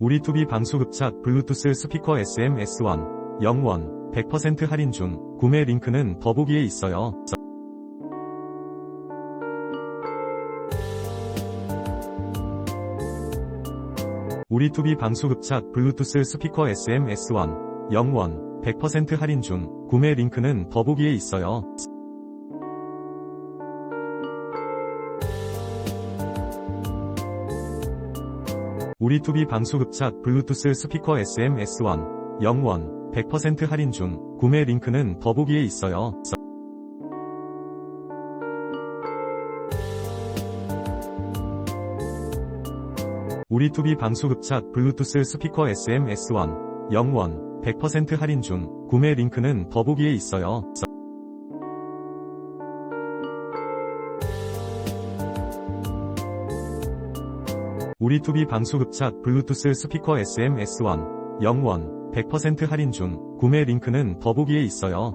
우리 투비 방수급착 블루투스 스피커 SM S1 영원 100% 할인 중 구매 링크는 더보기에 있어요. 우리 투비 방수급착 블루투스 스피커 SM S1 영원 100% 할인 중 구매 링크는 더보기에 있어요. 우리 투비 방수급착 블루투스 스피커 SM S1 영원 100% 할인 중 구매 링크는 더보기에 있어요. 우리 투비 방수급착 블루투스 스피커 SM S1 영원 100% 할인 중 구매 링크는 더보기에 있어요. 우리 투비 방수급착 블루투스 스피커 SM S1 영원 100% 할인 중 구매 링크는 더보기에 있어요.